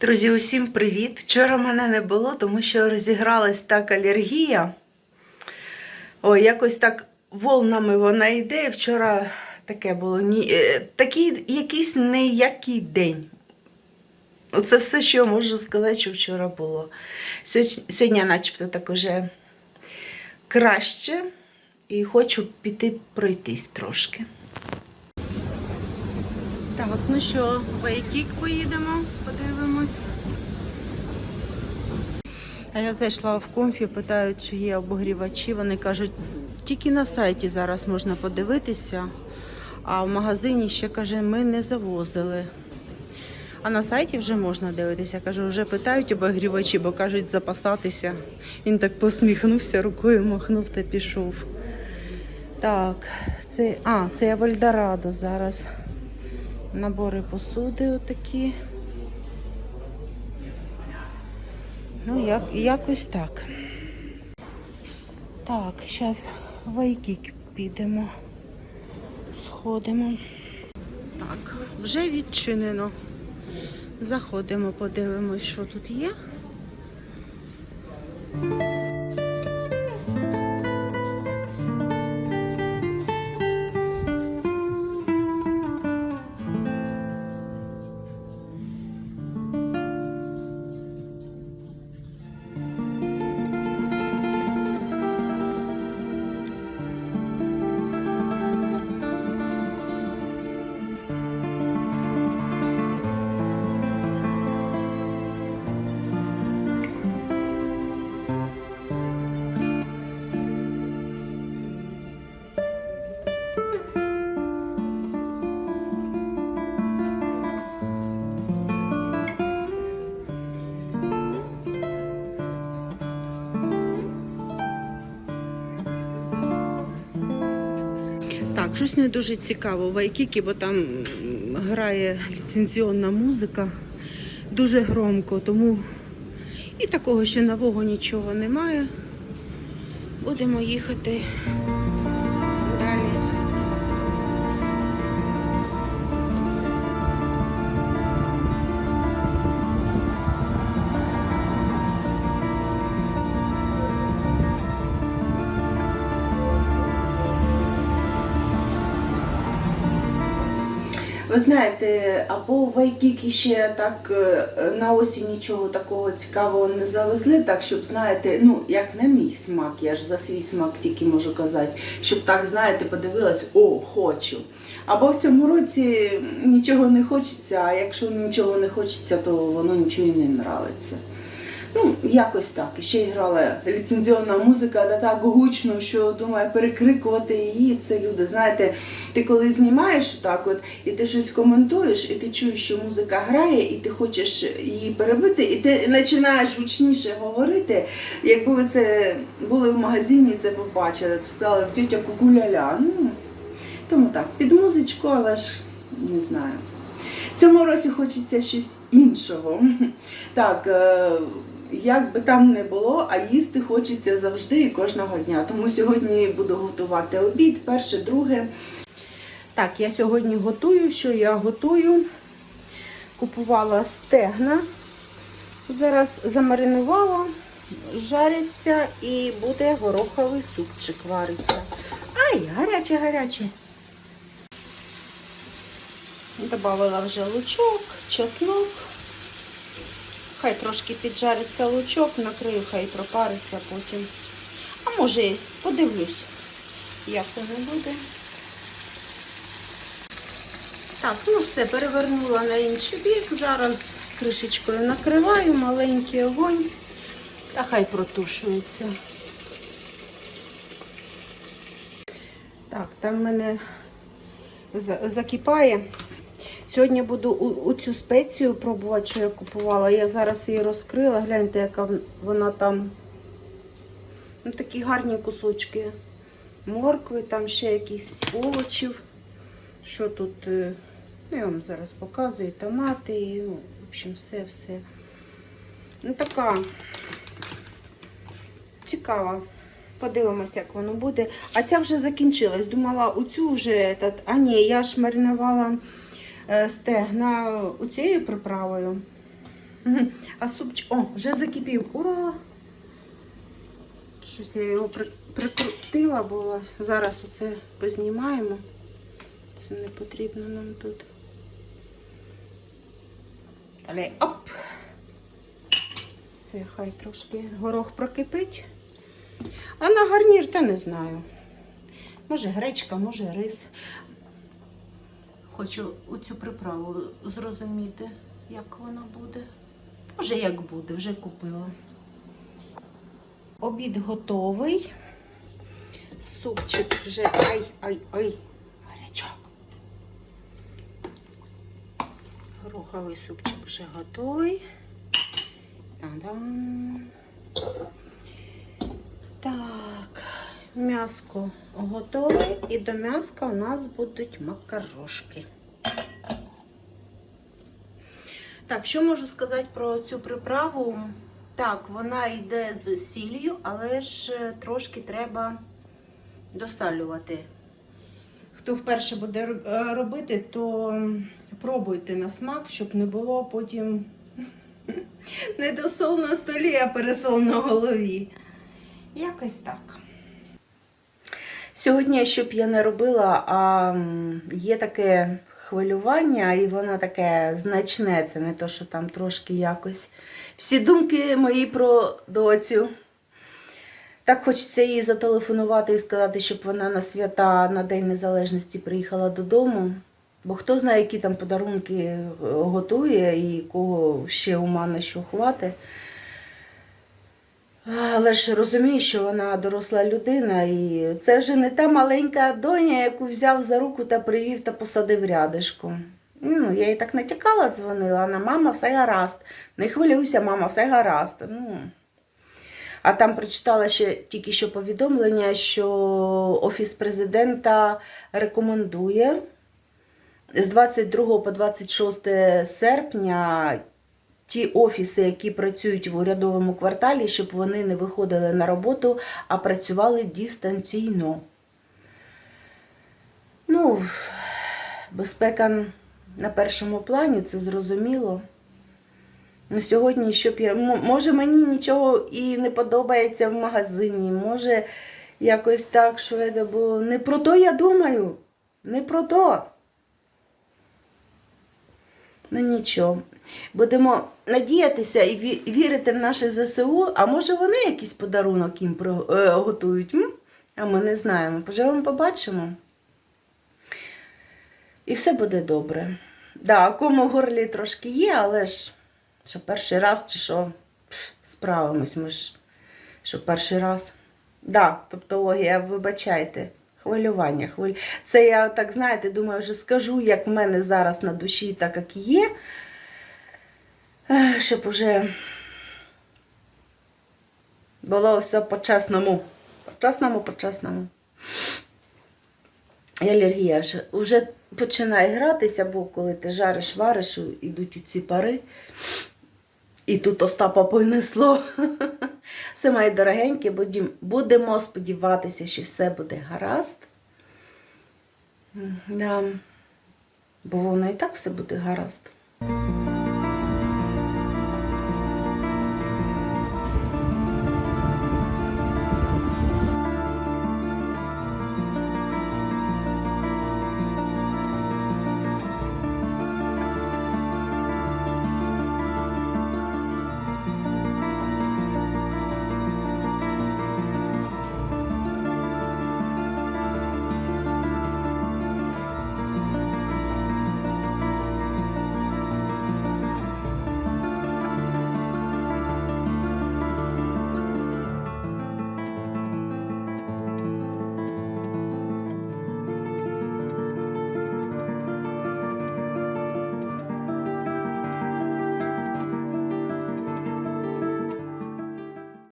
Друзі, усім привіт! Вчора мене не було, тому що розігралась так алергія. Ой, якось так волнами вона йде. Вчора таке було ні, е, такий якийсь неякий день. Оце все, що я можу сказати, що вчора було. Сьогодні начебто так уже краще. І хочу піти пройтись трошки. Так, ну що, в Айкік поїдемо, подивимось. А я зайшла в комфі, питаю, чи є обогрівачі. Вони кажуть, тільки на сайті зараз можна подивитися, а в магазині ще каже, ми не завозили. А на сайті вже можна дивитися. Кажу, вже питають обогрівачі, бо кажуть запасатися. Він так посміхнувся, рукою махнув та пішов. Так, це. А, це я в Ельдорадо зараз. Набори посуди отакі. Ну, як, якось так. Так, зараз в Айкік підемо. Сходимо. Так, вже відчинено. Заходимо, подивимось, що тут є. Щось не дуже цікаво в Айкікі, бо там грає ліцензіонна музика дуже громко, тому і такого ще нового нічого немає. Будемо їхати Ви знаєте, або Айкікі ще так е, на осінь нічого такого цікавого не завезли, так щоб знаєте, ну як на мій смак, я ж за свій смак тільки можу казати, щоб так, знаєте, подивилась, о, хочу. Або в цьому році нічого не хочеться, а якщо нічого не хочеться, то воно нічого і не нравиться. Ну, якось так. І ще грала ліцензіонна музика, та так гучно, що думаю, перекрикувати її. Це люди. Знаєте, ти коли знімаєш так, от і ти щось коментуєш, і ти чуєш, що музика грає, і ти хочеш її перебити, і ти починаєш гучніше говорити. Якби ви це були в магазині, це побачили, сказали тетя кукуляля. Ну, тому так, під музичку, але ж не знаю. В цьому році хочеться щось іншого. Так, е, як би там не було, а їсти хочеться завжди і кожного дня. Тому сьогодні буду готувати обід, перше, друге. Так, я сьогодні готую. Що я готую? Купувала стегна. Зараз замаринувала, жариться і буде гороховий супчик вариться. Ай, гаряче, гаряче. Добавила вже лучок, чеснок. Хай трошки піджариться лучок, накрию, хай пропариться потім. А може, подивлюсь, як воно буде. Так, ну все, перевернула на інший бік. Зараз кришечкою накриваю, маленький огонь. Та хай протушується. Так, там в мене за- закипає. Сьогодні буду у, у цю спецію пробувати, що я купувала. Я зараз її розкрила. Гляньте, яка вона там. Ну, такі гарні кусочки моркви, там ще якісь овочів. Що тут? е, Ну, я вам зараз показую. Томати, і, ну, в общем, все-все. Ну, така цікава. Подивимось, як воно буде. А ця вже закінчилась. Думала, оцю вже. Этот... А ні, я ж маринувала стегна оцією приправою. А супчик. О, вже закипів. Ура! Щось я його прикрутила було. Зараз оце познімаємо. Це не потрібно нам тут. Але оп! Все, хай трошки горох прокипить. А на гарнір та не знаю. Може гречка, може рис. Хочу оцю приправу зрозуміти, як вона буде. Може, як буде, вже купила. Обід готовий. Супчик вже ай, ай, ай, гарячо. Гороховий супчик вже готовий. Та-дам. Так, м'яско готове і до м'яска у нас будуть макарошки. Так, що можу сказати про цю приправу? Так, вона йде з сіллю, але ж е, трошки треба досалювати. Хто вперше буде е, робити, то пробуйте на смак, щоб не було потім не досол на столі, а пересол на голові. Якось так. Сьогодні, що б я не робила, а є таке хвилювання, і воно таке значне. Це не то, що там трошки якось. Всі думки мої про доцю. Так хочеться їй зателефонувати і сказати, щоб вона на свята на День Незалежності приїхала додому. Бо хто знає, які там подарунки е, готує і кого ще ума на що хвати. Але ж розумію, що вона доросла людина, і це вже не та маленька доня, яку взяв за руку та привів та посадив рядишком. Ну, я їй так натякала, дзвонила, вона, мама, все гаразд. Не хвилюйся, мама, все гаразд. Ну. А там прочитала ще тільки що повідомлення, що Офіс президента рекомендує з 22 по 26 серпня ті офіси, які працюють в урядовому кварталі, щоб вони не виходили на роботу, а працювали дистанційно. Ну, безпека на першому плані, це зрозуміло. Ну, сьогодні, щоб я. Може, мені нічого і не подобається в магазині, може, якось так, що я, не про то я думаю. Не про то. Ну нічого. Будемо надіятися і вірити в наше ЗСУ, а може вони якийсь подарунок їм е, готують, а ми не знаємо. Поживемо, побачимо. І все буде добре. Да, кому в горлі трошки є, але ж що перший раз чи що справимось ми ж, що перший раз. Да, тавтологія, вибачайте. Хвилювання, хвилю. Це я так, знаєте, думаю, вже скажу, як в мене зараз на душі, так як є. Щоб уже було все по-чесному. По-чесному, по-чесному. І алергія вже починає гратися, бо коли ти жариш, вариш, ідуть ці пари. І тут Остапа понесло. Все мої дорогенькі, будемо сподіватися, що все буде гаразд. Да. Бо воно і так все буде гаразд.